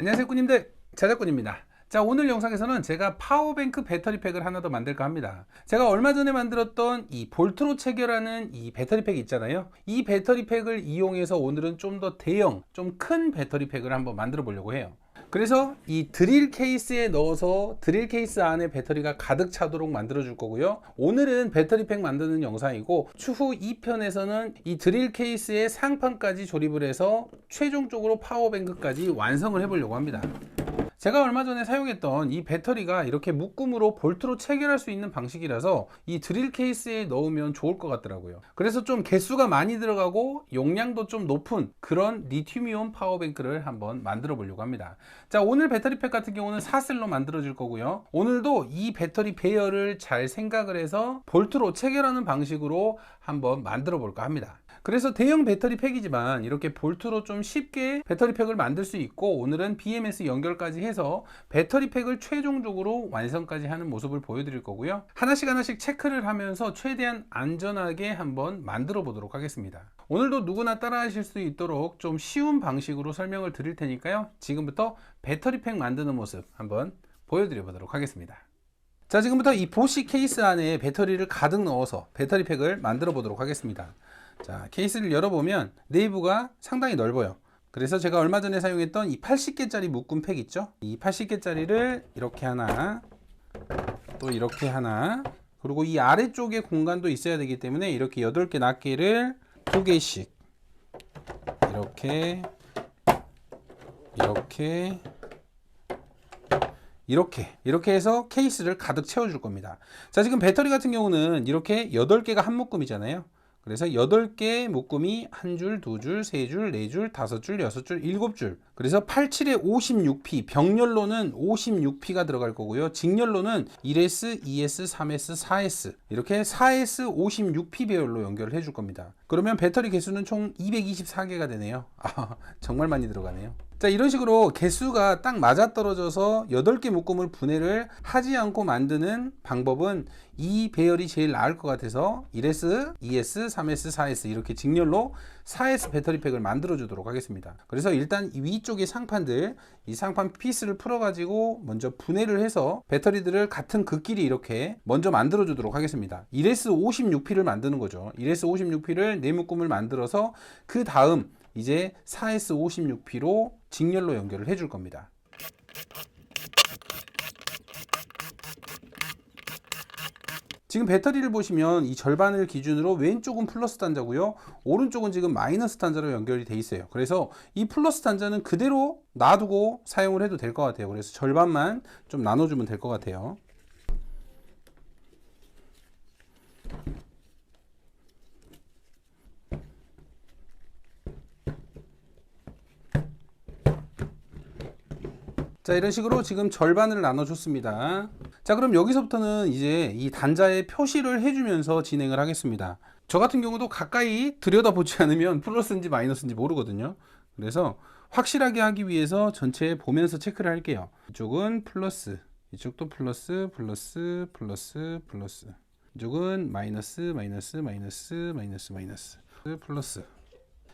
안녕하세요 꾸님들. 자작꾼입니다. 자 오늘 영상에서는 제가 파워뱅크 배터리팩을 하나 더 만들까 합니다. 제가 얼마 전에 만들었던 이 볼트로 체결하는 이 배터리팩 있잖아요. 이 배터리팩을 이용해서 오늘은 좀 더 대형 좀 큰 배터리팩을 한번 만들어 보려고 해요 그래서 이 드릴 케이스에 넣어서 드릴 케이스 안에 배터리가 가득 차도록 만들어 줄 거고요. 오늘은 배터리팩 만드는 영상이고 추후 2편에서는 이 드릴 케이스의 상판까지 조립을 해서 최종적으로 파워뱅크까지 완성을 해 보려고 합니다 제가 얼마 전에 사용했던 이 배터리가 이렇게 묶음으로 볼트로 체결할 수 있는 방식이라서 이 드릴 케이스에 넣으면 좋을 것 같더라고요. 그래서 좀 개수가 많이 들어가고 용량도 좀 높은 그런 리튬이온 파워뱅크를 한번 만들어 보려고 합니다. 자, 오늘 배터리팩 같은 경우는 4셀로 만들어 줄 거고요. 오늘도 이 배터리 배열을 잘 생각을 해서 볼트로 체결하는 방식으로 한번 만들어 볼까 합니다. 그래서 대형 배터리 팩이지만 이렇게 볼트로 좀 쉽게 배터리 팩을 만들 수 있고 오늘은 BMS 연결까지 해서 배터리 팩을 최종적으로 완성까지 하는 모습을 보여드릴 거고요. 하나씩 하나씩 체크를 하면서 최대한 안전하게 한번 만들어 보도록 하겠습니다. 오늘도 누구나 따라 하실 수 있도록 좀 쉬운 방식으로 설명을 드릴 테니까요. 지금부터 배터리 팩 만드는 모습 한번 보여드려 보도록 하겠습니다. 자 지금부터 이 보시 케이스 안에 배터리를 가득 넣어서 배터리 팩을 만들어 보도록 하겠습니다. 자, 케이스를 열어보면 내부가 상당히 넓어요. 그래서 제가 얼마 전에 사용했던 이 80개짜리 묶음 팩 있죠? 이 80개짜리를 이렇게 하나, 또 이렇게 하나, 그리고 이 아래쪽에 공간도 있어야 되기 때문에 이렇게 8개 낱개를 두 개씩 이렇게 이렇게 이렇게 이렇게 해서 케이스를 가득 채워줄 겁니다. 자 지금 배터리 같은 경우는 이렇게 8개가 한 묶음이잖아요. 그래서 8개 묶음이 한 줄, 두 줄, 세 줄, 네 줄, 다섯 줄, 여섯 줄, 일곱 줄. 그래서 87에 56P, 병렬로는 56P가 들어갈 거고요. 직렬로는 1S, 2S, 3S, 4S. 이렇게 4S 56P 배열로 연결을 해줄 겁니다. 그러면 배터리 개수는 총 224개가 되네요. 아, 정말 많이 들어가네요. 자 이런 식으로 개수가 딱 맞아떨어져서 8개 묶음을 분해를 하지 않고 만드는 방법은 이 배열이 제일 나을 것 같아서 1S, 2S, 3S, 4S 이렇게 직렬로 4S 배터리팩을 만들어 주도록 하겠습니다. 그래서 일단 이 위쪽의 상판들 이 상판 피스를 풀어 가지고 먼저 분해를 해서 배터리들을 같은 극끼리 이렇게 먼저 만들어 주도록 하겠습니다. 1S 56P를 만드는 거죠. 1S 56P를 네 묶음을 만들어서 그 다음 이제 4S 56P로 직렬로 연결을 해줄 겁니다. 지금 배터리를 보시면 이 절반을 기준으로 왼쪽은 플러스 단자고요. 오른쪽은 지금 마이너스 단자로 연결이 돼 있어요. 그래서 이 플러스 단자는 그대로 놔두고 사용을 해도 될 것 같아요. 그래서 절반만 좀 나눠주면 될 것 같아요. 자 이런 식으로 지금 절반을 나눠줬습니다 자 그럼 여기서부터는 이제 이 단자에 표시를 해주면서 진행을 하겠습니다. 저 같은 경우도 가까이 들여다보지 않으면 플러스인지 마이너스인지 모르거든요. 그래서 확실하게 하기 위해서 전체 보면서 체크를 할게요. 이쪽은 플러스 이쪽도 플러스 플러스 플러스 플러스. 이쪽은 마이너스 마이너스 마이너스 마이너스 마이너스 플러스.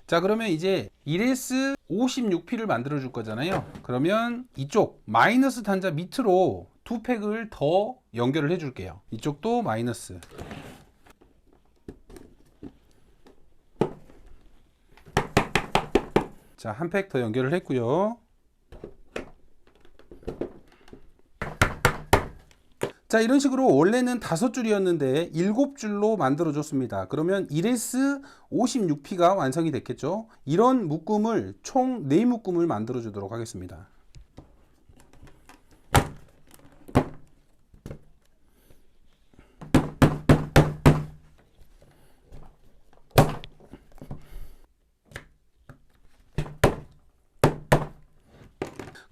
자 그러면 이제 1S 56P를 만들어 줄 거잖아요. 그러면 이쪽 마이너스 단자 밑으로 두 팩을 더 연결을 해 줄게요. 이쪽도 마이너스. 자 한 팩 더 연결을 했고요. 자 이런 식으로 원래는 다섯 줄이었는데 일곱 줄로 만들어 줬습니다. 그러면 1S 56P가 완성이 됐겠죠? 이런 묶음을 총 4묶음을 만들어 주도록 하겠습니다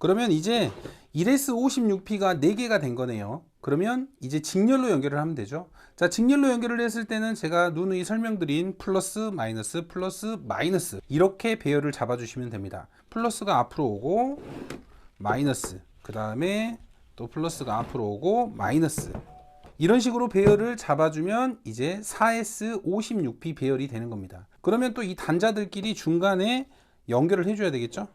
그러면 이제 1S 56P가 4개가 된 거네요. 그러면 이제 직렬로 연결을 하면 되죠. 자 직렬로 연결을 했을 때는 제가 누누이 설명드린 플러스 마이너스 플러스 마이너스 이렇게 배열을 잡아 주시면 됩니다. 플러스가 앞으로 오고 마이너스 그 다음에 또 플러스가 앞으로 오고 마이너스. 이런 식으로 배열을 잡아주면 이제 4S 56P 배열이 되는 겁니다. 그러면 또 이 단자들끼리 중간에 연결을 해줘야 되겠죠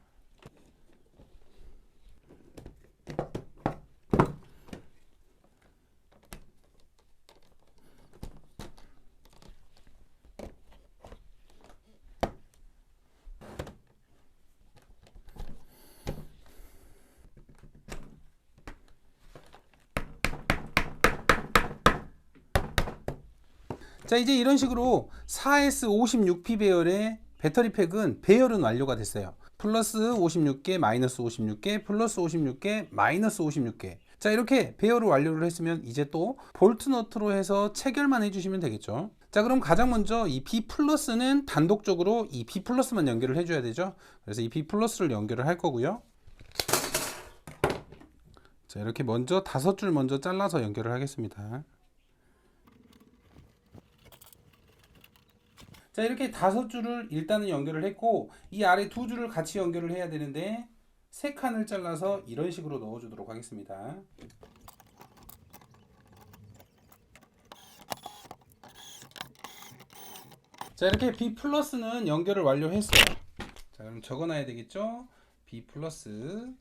자 이제 이런 식으로 4S56P 배열의 배터리 팩은 배열은 완료가 됐어요. 플러스 56개, 마이너스 56개, 플러스 56개, 마이너스 56개. 자 이렇게 배열을 완료를 했으면 이제 또 볼트 너트로 해서 체결만 해주시면 되겠죠. 자 그럼 가장 먼저 이 B 플러스는 단독적으로 이 B 플러스만 연결을 해줘야 되죠. 그래서 이 B 플러스를 연결을 할 거고요. 자 이렇게 먼저 다섯 줄 먼저 잘라서 연결을 하겠습니다. 자 이렇게 다섯 줄을 일단은 연결을 했고 이 아래 두 줄을 같이 연결을 해야 되는데 세 칸을 잘라서 이런 식으로 넣어주도록 하겠습니다. 자 이렇게 B 플러스는 연결을 완료했어요. 자 그럼 적어놔야 되겠죠? B 플러스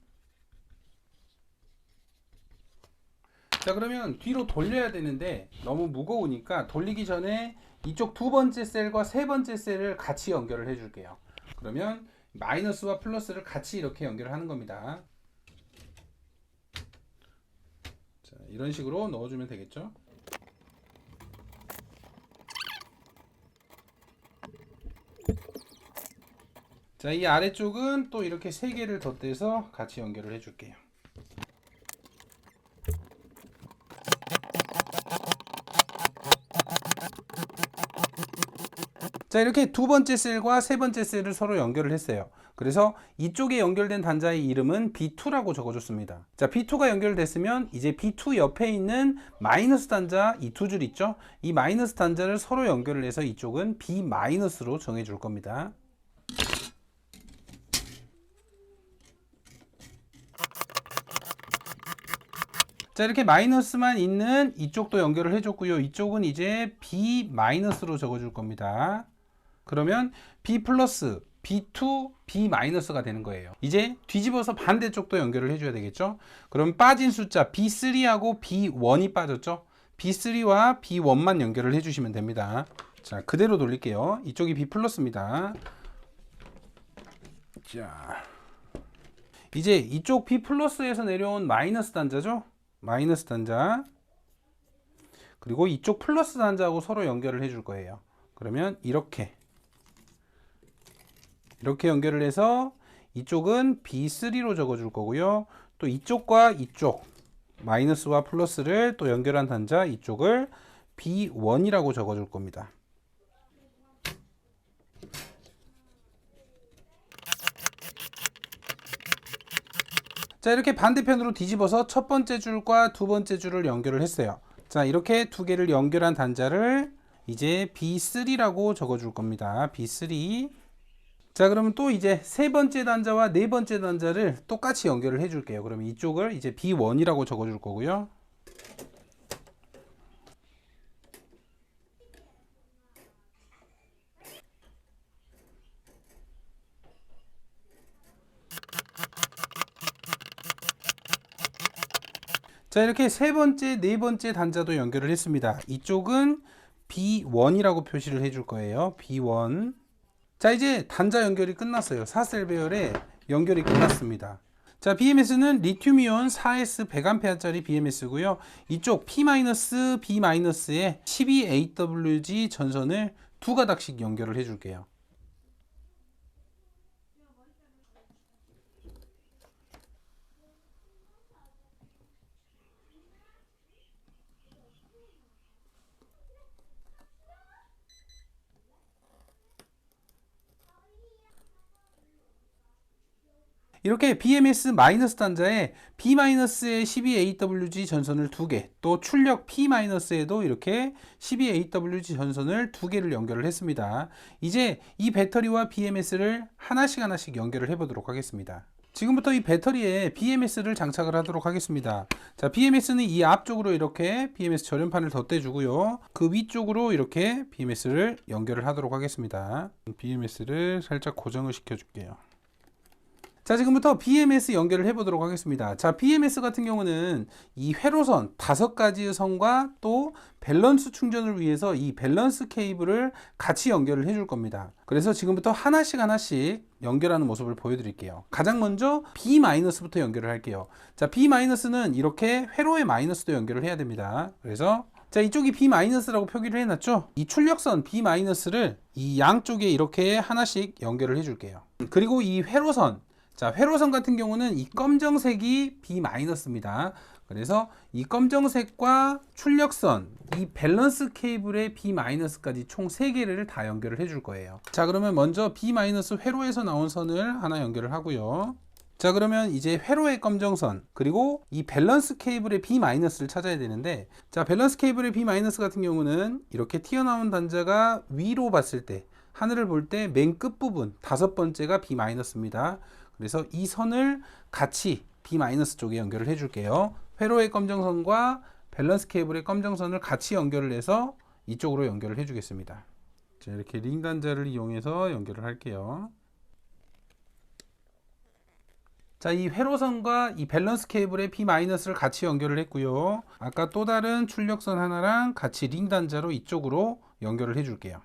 자 그러면 뒤로 돌려야 되는데 너무 무거우니까 돌리기 전에 이쪽 두 번째 셀과 세 번째 셀을 같이 연결을 해 줄게요. 그러면 마이너스와 플러스를 같이 이렇게 연결을 하는 겁니다. 자 이런 식으로 넣어주면 되겠죠. 자, 이 아래쪽은 또 이렇게 세 개를 덧대서 같이 연결을 해줄게요. 자, 이렇게 두 번째 셀과 세 번째 셀을 서로 연결을 했어요. 그래서 이쪽에 연결된 단자의 이름은 B2라고 적어줬습니다. 자, B2가 연결됐으면 이제 B2 옆에 있는 마이너스 단자 이 두 줄 있죠? 이 마이너스 단자를 서로 연결을 해서 이쪽은 B 마이너스로 정해줄 겁니다. 자 이렇게 마이너스만 있는 이쪽도 연결을 해줬고요. 이쪽은 이제 B 마이너스로 적어줄 겁니다. 그러면 B 플러스 B2, B 마이너스가 되는 거예요. 이제 뒤집어서 반대쪽도 연결을 해줘야 되겠죠. 그럼 빠진 숫자 B3하고 B1이 빠졌죠. B3와 B1만 연결을 해주시면 됩니다. 자 그대로 돌릴게요. 이쪽이 B 플러스입니다. 자 이제 이쪽 B 플러스에서 내려온 마이너스 단자죠. 마이너스 단자 그리고 이쪽 플러스 단자하고 서로 연결을 해줄 거예요. 그러면 이렇게 이렇게 연결을 해서 이쪽은 B3로 적어줄 거고요. 또 이쪽과 이쪽 마이너스와 플러스를 또 연결한 단자 이쪽을 B1이라고 적어줄 겁니다. 자 이렇게 반대편으로 뒤집어서 첫 번째 줄과 두 번째 줄을 연결을 했어요. 자 이렇게 두 개를 연결한 단자를 이제 B3라고 적어줄 겁니다. B3 자 그러면 또 이제 세 번째 단자와 네 번째 단자를 똑같이 연결을 해 줄게요. 그러면 이쪽을 이제 B1이라고 적어 줄 거고요. 자 이렇게 세 번째, 네 번째 단자도 연결을 했습니다. 이쪽은 B1이라고 표시를 해 줄 거예요. B1 자 이제 단자 연결이 끝났어요. 4셀 배열의 연결이 끝났습니다. 자 BMS는 리튬이온 4S 100A짜리 BMS고요. 이쪽 P- B-에 12AWG 전선을 두 가닥씩 연결을 해줄게요. 이렇게 BMS 마이너스 단자에 B 마이너스에 12AWG 전선을 두 개, 또 출력 P 마이너스에도 이렇게 12AWG 전선을 두 개를 연결을 했습니다. 이제 이 배터리와 BMS를 하나씩 하나씩 연결을 해 보도록 하겠습니다. 지금부터 이 배터리에 BMS를 장착을 하도록 하겠습니다. 자, BMS는 이 앞쪽으로 이렇게 BMS 절연판을 덧대주고요. 그 위쪽으로 이렇게 BMS를 연결을 하도록 하겠습니다. BMS를 살짝 고정을 시켜줄게요. 자 지금부터 BMS 연결을 해 보도록 하겠습니다. 자 BMS 같은 경우는 이 회로선 다섯 가지의 선과 또 밸런스 충전을 위해서 이 밸런스 케이블을 같이 연결을 해 줄 겁니다. 그래서 지금부터 하나씩 하나씩 연결하는 모습을 보여드릴게요. 가장 먼저 B-부터 연결을 할게요. 자 B-는 이렇게 회로의 마이너스도 연결을 해야 됩니다. 그래서 자, 이쪽이 B-라고 표기를 해놨죠? 이 출력선 B-를 이 양쪽에 이렇게 하나씩 연결을 해줄게요. 그리고 이 회로선, 자, 회로선 같은 경우는 이 검정색이 B-입니다. 그래서 이 검정색과 출력선, 이 밸런스 케이블의 B-까지 총 3개를 다 연결을 해줄 거예요. 자, 그러면 먼저 B- 회로에서 나온 선을 하나 연결을 하고요. 자 그러면 이제 회로의 검정선 그리고 이 밸런스 케이블의 B-를 찾아야 되는데 자 밸런스 케이블의 B- 같은 경우는 이렇게 튀어나온 단자가 위로 봤을 때 하늘을 볼 때 맨 끝부분 다섯 번째가 B-입니다 그래서 이 선을 같이 B- 쪽에 연결을 해 줄게요 회로의 검정선과 밸런스 케이블의 검정선을 같이 연결을 해서 이쪽으로 연결을 해 주겠습니다 자 이렇게 링 단자를 이용해서 연결을 할게요 자, 이 회로선과 이 밸런스 케이블의 P-를 같이 연결을 했고요. 아까 또 다른 출력선 하나랑 같이 링 단자로 이쪽으로 연결을 해 줄게요.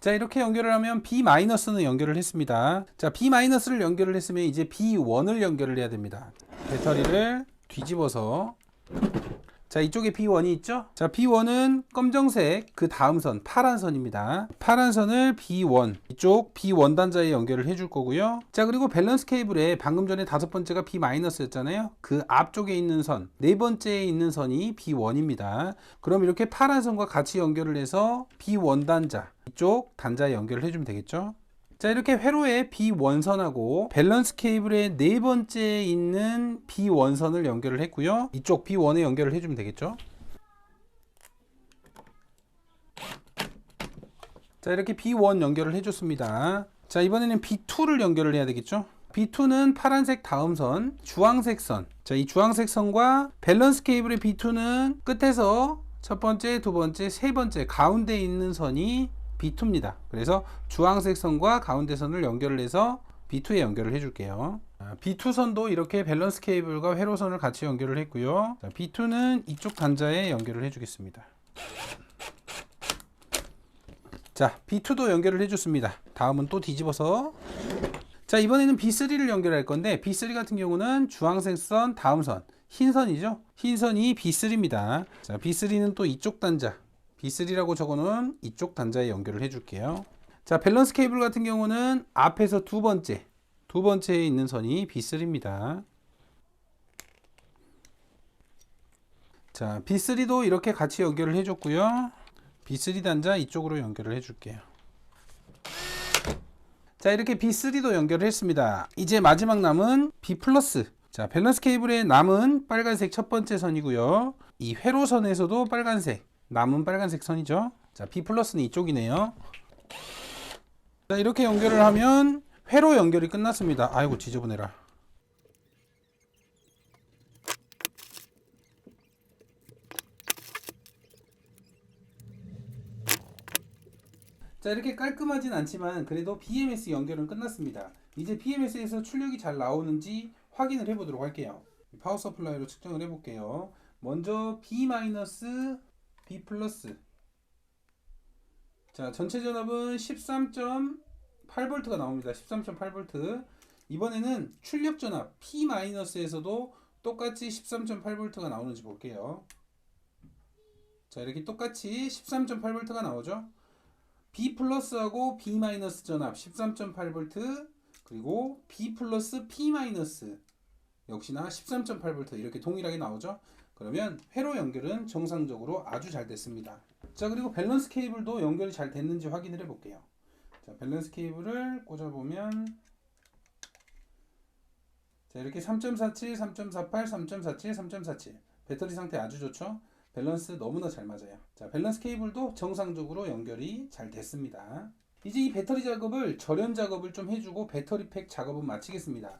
자, 이렇게 연결을 하면 B-는 연결을 했습니다. 자, B-를 연결을 했으면 이제 B1을 연결을 해야 됩니다. 배터리를 뒤집어서 자 이쪽에 B1이 있죠? 자 B1은 검정색 그 다음 선 파란 선입니다. 파란 선을 B1 이쪽 B1 단자에 연결을 해줄 거고요. 자 그리고 밸런스 케이블에 방금 전에 다섯 번째가 B- 였잖아요. 그 앞쪽에 있는 선 네 번째에 있는 선이 B1입니다. 그럼 이렇게 파란 선과 같이 연결을 해서 B1 단자 이쪽 단자에 연결을 해주면 되겠죠 자 이렇게 회로의 B원선하고 밸런스 케이블의 네 번째에 있는 B원선을 연결을 했고요. 이쪽 B1에 연결을 해주면 되겠죠? 자 이렇게 B1 연결을 해줬습니다. 자 이번에는 B2를 연결을 해야 되겠죠? B2는 파란색 다음선 주황색 선자이 주황색 선과 밸런스 케이블의 B2는 끝에서 첫 번째 두 번째 세 번째 가운데 있는 선이 B2입니다. 그래서 주황색 선과 가운데 선을 연결을 해서 B2에 연결을 해줄게요. B2 선도 이렇게 밸런스 케이블과 회로선을 같이 연결을 했고요. B2는 이쪽 단자에 연결을 해주겠습니다. 자, B2도 연결을 해줬습니다. 다음은 또 뒤집어서 자, 이번에는 B3를 연결할 건데 B3 같은 경우는 주황색 선, 다음 선, 흰 선이죠. 흰 선이 B3입니다. 자, B3는 또 이쪽 단자 B3라고 적어놓은 이쪽 단자에 연결을 해줄게요. 자, 밸런스 케이블 같은 경우는 앞에서 두 번째, 두 번째에 있는 선이 B3입니다. 자, B3도 이렇게 같이 연결을 해줬고요. B3 단자 이쪽으로 연결을 해줄게요. 자, 이렇게 B3도 연결을 했습니다. 이제 마지막 남은 B 플러스. 자, 밸런스 케이블의 남은 빨간색 첫 번째 선이고요. 이 회로선에서도 빨간색. 남은 빨간색 선이죠. 자, B 플러스는 이쪽이네요. 자, 이렇게 연결을 하면 회로 연결이 끝났습니다. 아이고, 지저분해라. 자, 이렇게 깔끔하진 않지만 그래도 BMS 연결은 끝났습니다. 이제 BMS에서 출력이 잘 나오는지 확인을 해보도록 할게요. 파워 서플라이로 측정을 해볼게요. 먼저 B- B 플러스. 자 전체 전압은 13.8V가 나옵니다. 13.8V 이번에는 출력 전압 P-에서도 똑같이 13.8V가 나오는지 볼게요. 자 이렇게 똑같이 13.8V가 나오죠? B 플러스하고 B 마이너스 전압 13.8V 그리고 B 플러스 P 마이너스. 역시나 13.8V 이렇게 동일하게 나오죠 그러면 회로 연결은 정상적으로 아주 잘 됐습니다. 자 그리고 밸런스 케이블도 연결이 잘 됐는지 확인을 해 볼게요. 자 밸런스 케이블을 꽂아보면 자 이렇게 3.47, 3.48, 3.47, 3.47 배터리 상태 아주 좋죠? 밸런스 너무나 잘 맞아요. 자 밸런스 케이블도 정상적으로 연결이 잘 됐습니다. 이제 이 배터리 작업을 절연 작업을 좀 해주고 배터리 팩 작업은 마치겠습니다.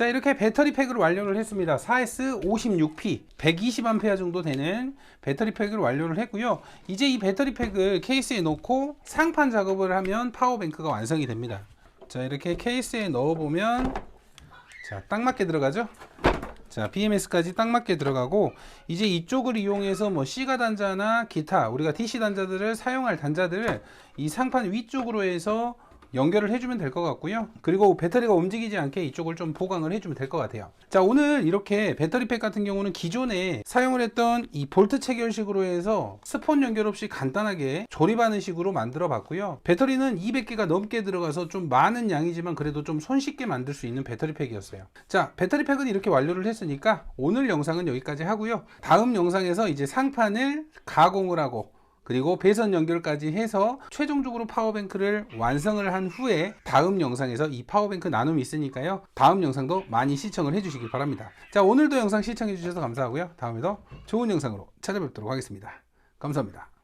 자 이렇게 배터리 팩을 완료를 했습니다. 4S 56P 120A 정도 되는 배터리 팩을 완료를 했고요. 이제 이 배터리 팩을 케이스에 넣고 상판 작업을 하면 파워뱅크가 완성이 됩니다. 자 이렇게 케이스에 넣어보면 자 딱 맞게 들어가죠? 자, BMS까지 딱 맞게 들어가고 이제 이쪽을 이용해서 뭐 C가 단자나 기타 우리가 DC 단자들을 사용할 단자들을 이 상판 위쪽으로 해서 연결을 해주면 될 것 같고요. 그리고 배터리가 움직이지 않게 이쪽을 좀 보강을 해주면 될 것 같아요. 자, 오늘 이렇게 배터리팩 같은 경우는 기존에 사용을 했던 이 볼트 체결식으로 해서 스폰 연결 없이 간단하게 조립하는 식으로 만들어 봤고요. 배터리는 200개가 넘게 들어가서 좀 많은 양이지만 그래도 좀 손쉽게 만들 수 있는 배터리팩이었어요. 자, 배터리팩은 이렇게 완료를 했으니까 오늘 영상은 여기까지 하고요. 다음 영상에서 이제 상판을 가공을 하고 그리고 배선 연결까지 해서 최종적으로 파워뱅크를 완성을 한 후에 다음 영상에서 이 파워뱅크 나눔이 있으니까요. 다음 영상도 많이 시청을 해주시기 바랍니다. 자, 오늘도 영상 시청해 주셔서 감사하고요. 다음에도 좋은 영상으로 찾아뵙도록 하겠습니다. 감사합니다.